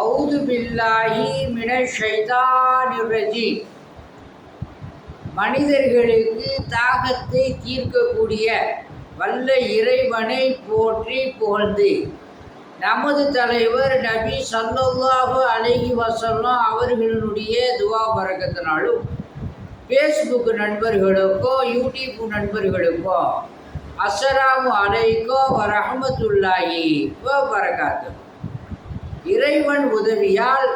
அவுது பில்லாகி மின ஷைத்தானிர் மனிதர்களுக்கு தாகத்தை தீர்க்கக்கூடிய வல்ல இறைவனை போற்றி புகழ்ந்து நமது தலைவர் நபி சல்லாஹு அலஹி வஸல்லம் அவர்களினுடைய துவா பறக்கத்தினாலும் ஃபேஸ்புக் நண்பர்களுக்கோ யூடியூப் நண்பர்களுக்கோ அஸ்ஸலாமு அலைக்கோ வரஹமத்துல்லாஹி வ இறைவன் உதவியால்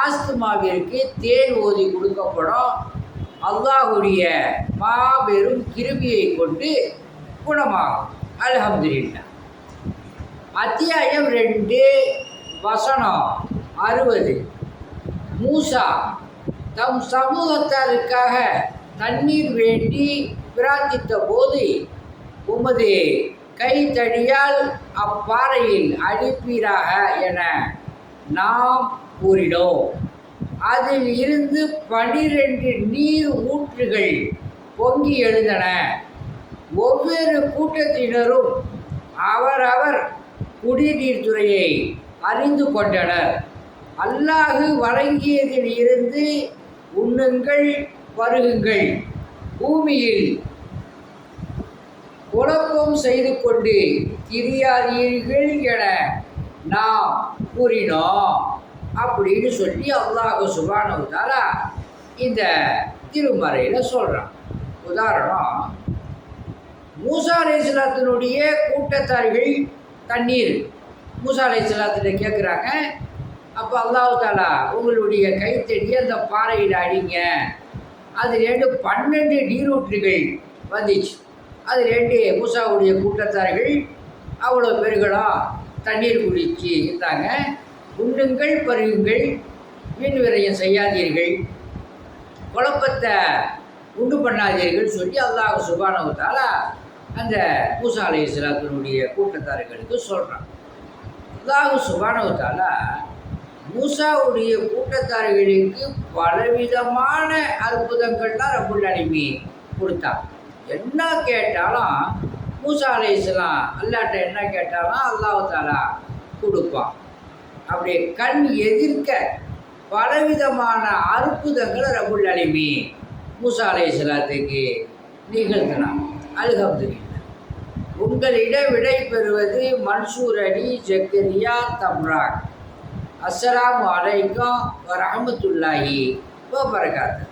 ஆஸ்துமாவிற்கு தேன் ஓதி கொடுக்கப்படும். அல்லாஹுடைய மாபெரும் கிருபியை கொண்டு குணமாகும். அல்ஹம்துலில்லாஹ். அத்தியாயம் ரெண்டு வசனம் அறுபது. மூசா தம் சமூகத்தாருக்காக தண்ணீர் வேண்டி பிரார்த்தித்த போது உமது கைத்தடியால் அப்பாறையில் அடிப்பீராக என நாம் கூறினோம். அதில் இருந்து பனிரெண்டு நீர் ஊற்றுகள் பொங்கி எழுந்தன. ஒவ்வொரு கூட்டத்தினரும் அவரவர் குடிநீர் துறையை அறிந்து கொண்டனர். அல்லாஹு வழங்கியதில் இருந்து உண்ணுங்கள் பருகுங்கள். பூமியில் குழப்பம் செய்து கொண்டு திரியாதீர்கள் என நாம் கூறினோம். அப்படின்னு சொல்லி அல்லாஹு சுபானவத்தால இந்த திருமறையில் சொல்கிறான் உதாரணம் மூசா அலைஹிஸ்ஸலாத்தினுடைய கூட்டத்தார்கள் தண்ணீர். மூசா அலைஹிஸ்ஸலாத்திட்ட கேட்குறாங்க அப்போ அல்லாஹு தாலா உங்களுடைய கைத்தடி அந்த பாறையில் அடிங்க. அது ரெண்டு பன்னெண்டு நீரூற்றுகள் வந்துச்சு. அது ரெண்டு மூசாவுடைய கூட்டத்தார்கள் அவ்வளோ பேர்களும் தண்ணீர் குடிச்சு இருந்தாங்க. உண்ணுங்கள் பருகுங்கள் மீன் விரயம் செய்யாதீர்கள். குழப்பத்தை உண்டு பண்ணாதீர்கள் சொல்லி அல்லாஹ் சுபானவத்தால் அந்த மூசா அலி இஸ்லாத்தினுடைய கூட்டத்தார்களுக்கு சொல்கிறான் அல்லாஹ் சுபானவத்தால் மூசாவுடைய கூட்டத்தார்களுக்கு பலவிதமான அற்புதங்கள்லாம் ரபுல் அலிமி கொடுத்தான். என்ன கேட்டாலும் மூசா அலை இஸ்லாம் அல்லாட்ட என்ன கேட்டாலும் அல்லாஹ் கொடுப்பான். அப்படி கண் எதிர்க்க பலவிதமான அற்புதங்களை ரபுல் அலிமி மூசா அலை இஸ்லாத்துக்கு நிகழ்த்தினான். அல்ஹம்துலில்லாஹ். உங்களிடம் விடை பெறுவது மன்சூர் அலி ஜக்கரியா தம்ராக் அஸ்ஸலாமு அலைக்கும் வரஹமத்துல்லாஹி வபரகாத்து.